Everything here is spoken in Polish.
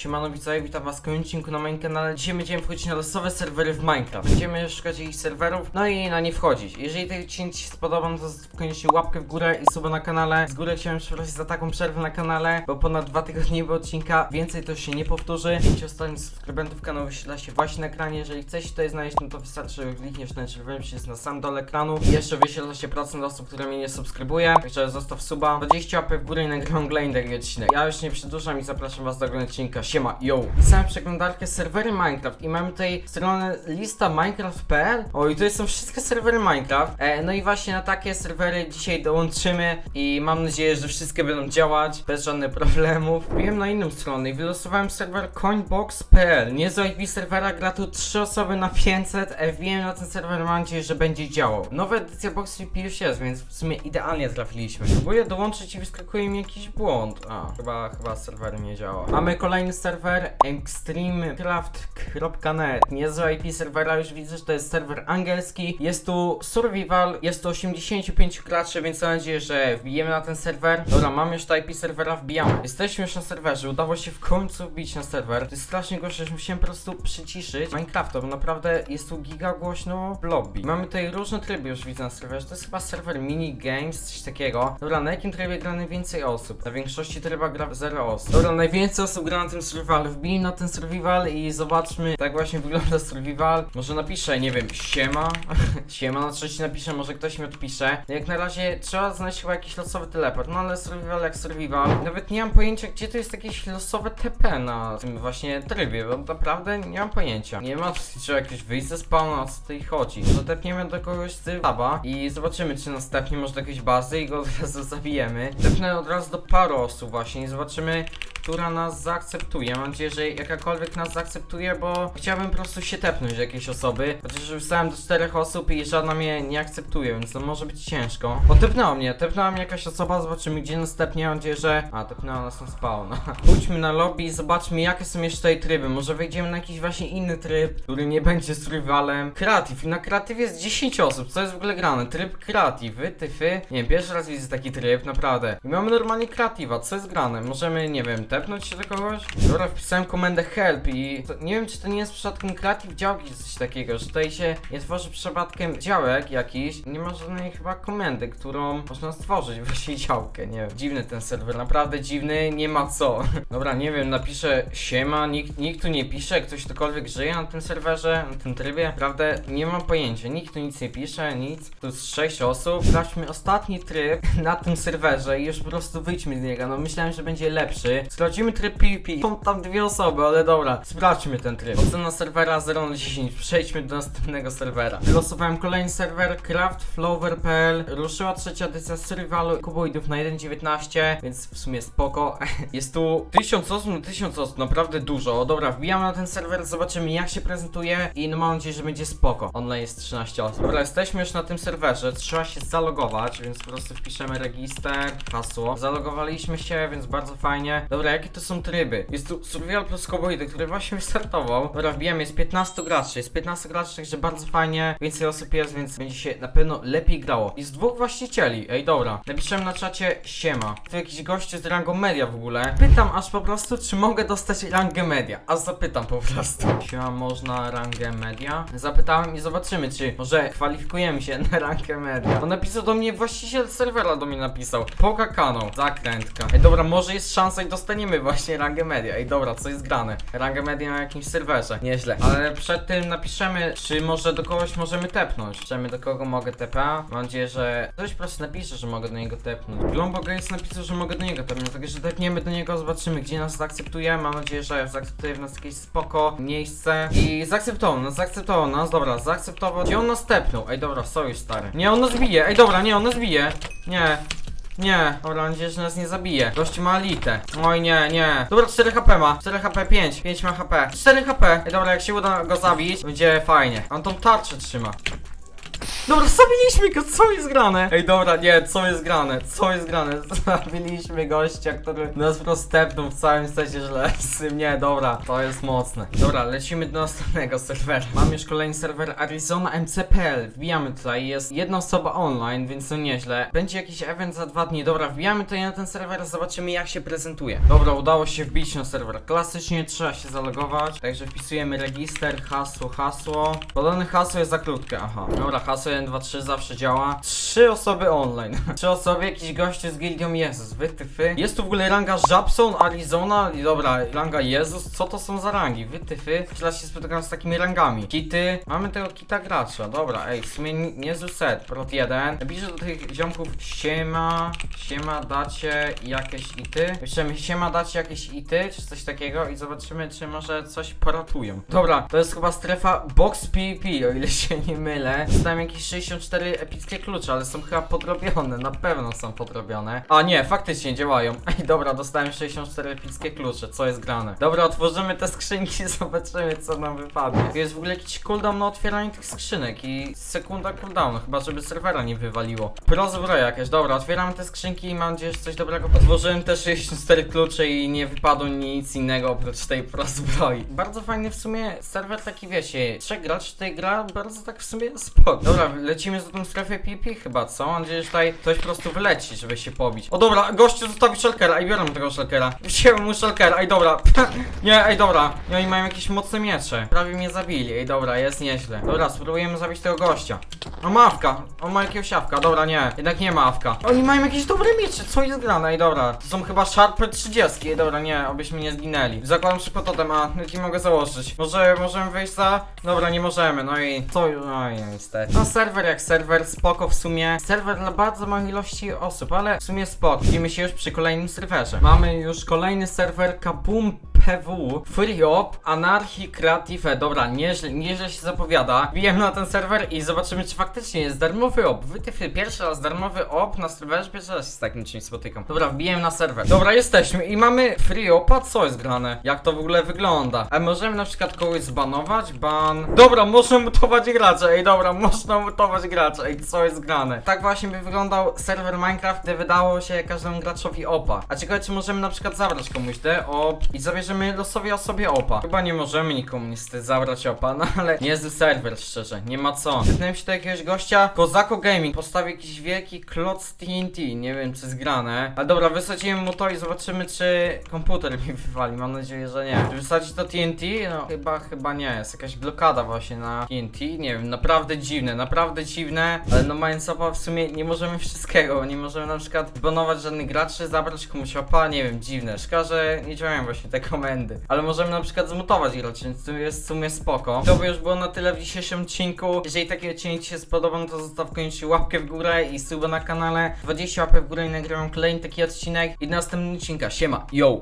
Siemano widzowie, witam was w kolejnym odcinku na moim kanale. Dzisiaj będziemy wchodzić na losowe serwery w Minecraft. Będziemy szukać ich serwerów, no i na nie wchodzić. Jeżeli ten odcinek ci się spodoba, no to koniecznie łapkę w górę i suba na kanale. Z góry chciałem przeprosić za taką przerwę na kanale, bo ponad dwa tygodnie nie było odcinka. Więcej to się nie powtórzy. Pięć ostatnich subskrybentów kanału wyświetla się właśnie na ekranie. Jeżeli chcesz tutaj znaleźć, no to wystarczy, że klikniesz ten czerwony przycisk na sam dole ekranu. I jeszcze wyświetla się procent osób, które mnie nie subskrybuje. Także zostaw suba. 20 łapek w górę i nagrywam kolejny odcinek. Ja już nie przedłużam i zapraszam was do oglądania odcinka. Siema, yo! Pisałem przeglądarkę serwery Minecraft i mamy tutaj stronę lista minecraft.pl O i to są wszystkie serwery Minecraft. E, No i właśnie na takie serwery dzisiaj dołączymy I mam nadzieję, że wszystkie będą działać Bez żadnych problemów. Wbiłem na inną stronę i wylosowałem serwer coinbox.pl Nie z IP serwera, gra tu 3 osoby na 500 e, Wbiłem na ten serwer, mam nadzieję, że będzie działał. Nowa edycja Box VP już jest, więc w sumie idealnie trafiliśmy. Próbuję dołączyć i wyskakuje mi jakiś błąd. A, chyba, chyba serwer nie działa. Mamy kolejny serwer extremecraft.net Niezły IP serwera, już widzę, że to jest serwer angielski. Jest tu survival, jest tu 85 graczy, więc mam nadzieję, że wbijemy na ten serwer. Dobra, mamy już to IP serwera, wbijamy. Jesteśmy już na serwerze, udało się w końcu wbić na serwer. To jest strasznie głośno, że musiałem po prostu przyciszyć Minecrafta, bo naprawdę jest tu giga głośno w lobby. Mamy tutaj różne tryby już widzę na serwerze, to jest chyba serwer mini games, coś takiego. Dobra, na jakim trybie gra najwięcej osób? Na większości trybach gra 0 osób. Dobra, najwięcej osób gra na tym survival, wbij na ten survival i zobaczmy tak właśnie wygląda survival. Może napiszę, nie wiem, siema. Siema, na trzeci napiszę, może ktoś mi odpisze. Jak na razie trzeba znaleźć chyba jakiś losowy teleport, no ale survival jak survival. Nawet nie mam pojęcia, gdzie to jest jakieś losowe TP na tym właśnie trybie, bo naprawdę nie mam pojęcia. Nie ma, trzeba jakieś wyjść ze spawna, o co tutaj chodzi. No tepniemy do kogoś z laba i zobaczymy, czy nas tepnie może do jakiejś bazy i go od razu zabijemy. Tepnę od razu do paru osób właśnie i zobaczymy, która nas zaakceptuje. Mam nadzieję, że jakakolwiek nas zaakceptuje, bo chciałbym po prostu się tepnąć do jakiejś osoby. Chociaż wstałem do czterech osób i żadna mnie nie akceptuje, więc to może być ciężko. O, tepnęła mnie, tepnęła mnie jakaś osoba, zobaczymy gdzie nas tepnie. Mam nadzieję, że... A, tepnęła nas na spawna. Pójdźmy na lobby i zobaczmy jakie są jeszcze tutaj tryby. Może wejdziemy na jakiś właśnie inny tryb, który nie będzie survivalem. Creative. I na Creative jest 10 osób, co jest w ogóle grane? Tryb Creative, wy, tyfy. Nie pierwszy raz widzę taki tryb, naprawdę. I mamy normalnie Creative'a, co jest grane? Możemy, nie wiem, się do kogoś? Dobra, wpisałem komendę help i to, nie wiem, czy to nie jest przypadkiem Creative działki, coś takiego, że tutaj się nie tworzy przypadkiem działek jakiś. Nie ma żadnej chyba komendy, którą można stworzyć właśnie działkę, nie wiem. Dziwny ten serwer, naprawdę dziwny, nie ma co. Dobra, nie wiem, napiszę siema, nikt, nikt tu nie pisze, ktoś ktokolwiek żyje na tym serwerze, na tym trybie. Naprawdę nie mam pojęcia, nikt tu nic nie pisze, nic. Tu jest 6 osób. Sprawdźmy ostatni tryb na tym serwerze i już po prostu wyjdźmy z niego. No myślałem, że będzie lepszy. Sprawdzimy tryb PvP. Są tam dwie osoby, ale dobra. Sprawdźmy ten tryb. Ocena serwera 0 na 10. Przejdźmy do następnego serwera. Wylosowałem kolejny serwer craftflower.pl. Ruszyła trzecia edycja survivalu kuboidów na 1.19, więc w sumie spoko. Jest tu 1000 osób na 1000 osób, naprawdę dużo. Dobra, wbijamy na ten serwer, zobaczymy jak się prezentuje i no mam nadzieję, że będzie spoko. Online jest 13 osób. Dobra, jesteśmy już na tym serwerze, trzeba się zalogować, więc po prostu wpiszemy register, hasło. Zalogowaliśmy się, więc bardzo fajnie. Dobra, jakie to są tryby? Jest tu survival plus koboidy, który właśnie wystartował. Dobra, wbijamy, jest 15 graczy, jest 15 graczy, także bardzo fajnie. Więcej osób jest, więc będzie się na pewno lepiej grało. Jest dwóch właścicieli, ej dobra. Napiszemy na czacie siema. Tu jakiś goście z rangą media w ogóle. Pytam aż po prostu, czy mogę dostać rangę media. Aż zapytam po prostu. Siema, można rangę media? Zapytałem i zobaczymy, czy może kwalifikujemy się na rangę media. To napisał do mnie właściciel serwera do mnie napisał. Poka kanał, zakrętka. Ej dobra, może jest szansa i dostaniemy właśnie rangę media. Ej dobra, co jest grane? Rangę media na jakimś serwerze. Nieźle. Ale przed tym napiszemy, czy może do kogoś możemy tepnąć. Piszemy do kogo mogę TPA. Mam nadzieję, że ktoś po prostu napisze, że mogę do niego tepnąć. Glombo Games napisał, że mogę do niego tepnąć. Także tepniemy do niego, zobaczymy gdzie nas zaakceptuje. Mam nadzieję, że zaakceptuje w nas jakieś spoko miejsce. I zaakceptował nas, zaakceptował nas. Dobra, zaakceptował. Gdzie on nas tepnął? Ej dobra, sojusz stary. Nie, on nas bije. Ej dobra, nie, on nas bije. Nie. Nie, dobra, mam nadzieję, że nas nie zabije. Gość ma litę. Oj, nie, nie. Dobra, 4 HP ma. 4 HP, 5. 5 ma HP. 4 HP. Ej, dobra, jak się uda go zabić, będzie fajnie. On tą tarczę trzyma. Dobra, zabiliśmy go, co jest grane? Ej, dobra, nie, co jest grane? Co jest grane? Zabiliśmy gościa, który nas prostepnął w całym sensie źle. Nie, dobra, to jest mocne. Dobra, lecimy do następnego serwera. Mam już kolejny serwer Arizona MC.pl. Wbijamy tutaj, jest jedna osoba online, więc to nieźle. Będzie jakiś event za dwa dni. Dobra, wbijamy tutaj na ten serwer, zobaczymy jak się prezentuje. Dobra, udało się wbić na serwer. Klasycznie trzeba się zalogować, także wpisujemy register, hasło, hasło. Podane hasło jest za krótkie, aha. Dobra, hasło 1, 2, 3 zawsze działa. Trzy osoby online. Trzy osoby, jakiś gościu z gildią Jezus, wytyfy. Jest tu w ogóle ranga Żabson, Arizona i dobra, ranga Jezus, co to są za rangi? Wytyfy. Raz się spotykam z takimi rangami. Kity, mamy tego kita gracza, dobra, ej, w sumie nie- niezły set, prot 1. Napiszę do tych ziomków, siema, siema, dacie jakieś ity. Piszemy, siema, dacie jakieś ity, czy coś takiego i zobaczymy, czy może coś poratują. Dobra, to jest chyba strefa Box PvP, o ile się nie mylę. Dostałem jakieś 64 epickie klucze, ale są chyba podrobione, na pewno są podrobione. A nie, faktycznie działają. Ej, dobra, dostałem 64 epickie klucze, co jest grane? Dobra, otworzymy te skrzynki, zobaczymy, co nam wypadnie. Tu jest w ogóle jakiś cooldown na otwieranie tych skrzynek i sekunda cooldownu, chyba żeby serwera nie wywaliło. Pro zbroja jakaś, dobra, otwieramy te skrzynki i mam nadzieję, że coś dobrego. Otworzyłem te 64 klucze i nie wypadło nic innego oprócz tej pro zbroi. Bardzo fajny w sumie serwer taki, wiecie, trzech graczy tutaj gra, bardzo tak w sumie spoko. Dobra, lecimy za tą strefę PP chyba, co? Mam nadzieję, że tutaj ktoś po prostu wyleci, żeby się pobić. O dobra, gościu zostawi shulkera, ej, biorę mu tego shulkera. Wziąłem mu shulkera, ej, dobra. nie, ej, dobra. Nie, oni mają jakieś mocne miecze. Prawie mnie zabili, ej, dobra, jest nieźle. Dobra, spróbujemy zabić tego gościa. O, mawka. On ma jakiegoś awka, dobra, nie. Jednak nie ma awka. Oni mają jakieś dobre miecze, co jest grane? Ej, dobra. To są chyba Sharper 30, ej, dobra, nie, obyśmy nie zginęli. Zakładam szybko totem, a jaki mogę założyć? Może możemy wejść za... Dobra, nie możemy, no i co? No i niestety. No serwer jak serwer, spoko w sumie. Serwer dla bardzo małej ilości osób, ale w sumie spoko. Widzimy się już przy kolejnym serwerze. Mamy już kolejny serwer Kaboom PW, Free Op, Anarchy Creative. E. Dobra, nieźle, nieźle się zapowiada. Wbijemy na ten serwer i zobaczymy, czy faktycznie jest darmowy op. Wytyfy, pierwszy raz darmowy op na serwerze, pierwszy raz się z takim czymś spotykam. Dobra, wbijemy na serwer. Dobra, jesteśmy i mamy Free Opa, co jest grane? Jak to w ogóle wygląda? A możemy na przykład kogoś zbanować? Ban. Dobra, można mutować gracze, ej, dobra, można mutować gracze, ej, co jest grane? Tak właśnie by wyglądał serwer Minecraft, gdy wydało się każdemu graczowi opa. A ciekawe, czy możemy na przykład zabrać komuś te op i zabierzemy losowi osobie opa. Chyba nie możemy nikomu niestety zabrać opa, no ale niezły serwer, szczerze, nie ma co. Wypnąłem się do jakiegoś gościa, Kozako Gaming, postawił jakiś wielki kloc TNT, nie wiem czy zgrane. Ale dobra, wysadziłem mu to i zobaczymy, czy komputer mi wywali, mam nadzieję, że nie. Czy wysadzić to TNT? No chyba, chyba nie, jest jakaś blokada właśnie na TNT, nie wiem, naprawdę dziwne, naprawdę dziwne, ale no mając opa w sumie nie możemy wszystkiego, nie możemy na przykład banować żadnych graczy, zabrać komuś opa, nie wiem, dziwne. Szkoda, że nie działają właśnie te komendy. Ale możemy na przykład zmutować graczy, więc to jest w sumie spoko. To by już było na tyle w dzisiejszym odcinku. Jeżeli taki odcinek Ci się spodobał, to zostaw koniecznie łapkę w górę i suba na kanale. 20 łapek w górę i nagrywam kolejny taki odcinek i do następnego odcinka. Siema, yo!